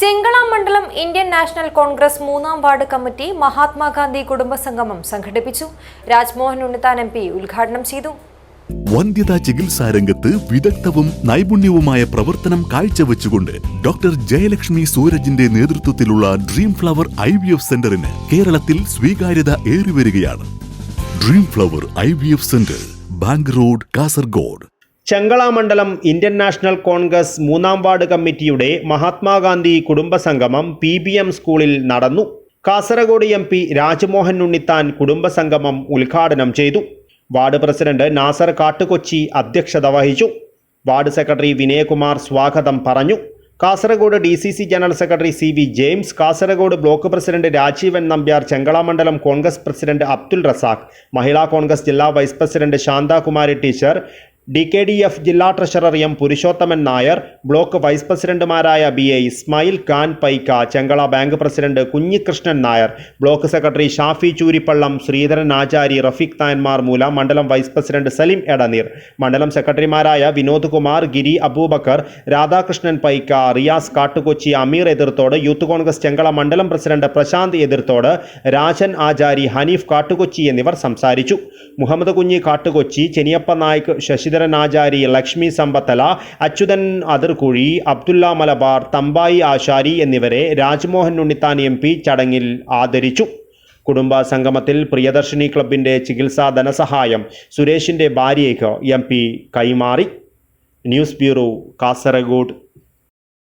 ചെങ്കള മണ്ഡലം Indian National Congress മൂന്നാം ward committee Mahatma Gandhi കുടുംബ സംഗമം സംഘടിപ്പിച്ചു. രാജ്മോഹൻ ഉണ്ണിത്താൻ എം പി ഉദ്ഘാടനം ചെയ്തു. വന്ധ്യതാ ചികിത്സാ രംഗത്ത് വിദഗ്ധവും നൈപുണ്യവുമായ പ്രവർത്തനം കാഴ്ചവെച്ചുകൊണ്ട് ഡോക്ടർ ജയലക്ഷ്മി സൂരജിന്റെ നേതൃത്വത്തിലുള്ള dream flower I V F സെന്ററിന് കേരളത്തിൽ സ്വീകാര്യത ഏറിവരികയാണ്. Dream flower I V F centre bank road Kasaragod. Chengala മണ്ഡലം ഇന്ത്യൻ നാഷണൽ കോൺഗ്രസ് മൂന്നാം വാർഡ് കമ്മിറ്റിയുടെ മഹാത്മാഗാന്ധി കുടുംബസംഗമം പി ബി എം സ്കൂളിൽ നടന്നു. കാസർഗോഡ് എം പി രാജ്മോഹൻ ഉണ്ണിത്താൻ കുടുംബസംഗമം ഉദ്ഘാടനം ചെയ്തു. വാർഡ് പ്രസിഡന്റ് നാസർ കാട്ടുകൊച്ചി അധ്യക്ഷത വഹിച്ചു. വാർഡ് സെക്രട്ടറി വിനയകുമാർ സ്വാഗതം പറഞ്ഞു. Kasaragod D C C general secretary C V James Kasaragod block president Rajeevan Nambiar Chengala മണ്ഡലം കോൺഗ്രസ് പ്രസിഡന്റ് അബ്ദുൾ റസാഖ് മഹിളാ കോൺഗ്രസ് ജില്ലാ vice president Shanthakumari teacher D K D F ജില്ലാ treasurer M Purushothaman Nair block vice പ്രസിഡന്റുമാരായ B A Ismail Khan Paika Chengala bank president Kunhikrishnan Nair block secretary Shafi Chooripallam Sreedharan Achari Rafeeq Nayanmar Moola മണ്ഡലം vice president Salim Edneer മണ്ഡലം സെക്രട്ടറിമാരായ Vinod Kumar Giri Abubakar Radhakrishnan Paika Riyas Kattukochi Ameer Ethirthode youth Congress Chengala മണ്ഡലം president Prasanth Ethirthode Rajan Achari Haneef Kattukochi എന്നിവർ സംസാരിച്ചു. മുഹമ്മദ് കുഞ്ഞി കാട്ടുകൊച്ചി ചെനിയപ്പ നായിക് ശശിധരൻ ആചാരി ലക്ഷ്മി സമ്പത്തല അച്യുതൻ അതിർകുഴി അബ്ദുല്ല മലബാർ തമ്പായി ആശാരി എന്നിവരെ Rajmohan Unnithan M ചടങ്ങിൽ ആദരിച്ചു. കുടുംബ സംഗമത്തിൽ പ്രിയദർശിനി ക്ലബിന്റെ ചികിത്സാ ധനസഹായം സുരേഷിന്റെ ഭാര്യയ്ക്ക് എം കൈമാറി. News bureau Kasaragod.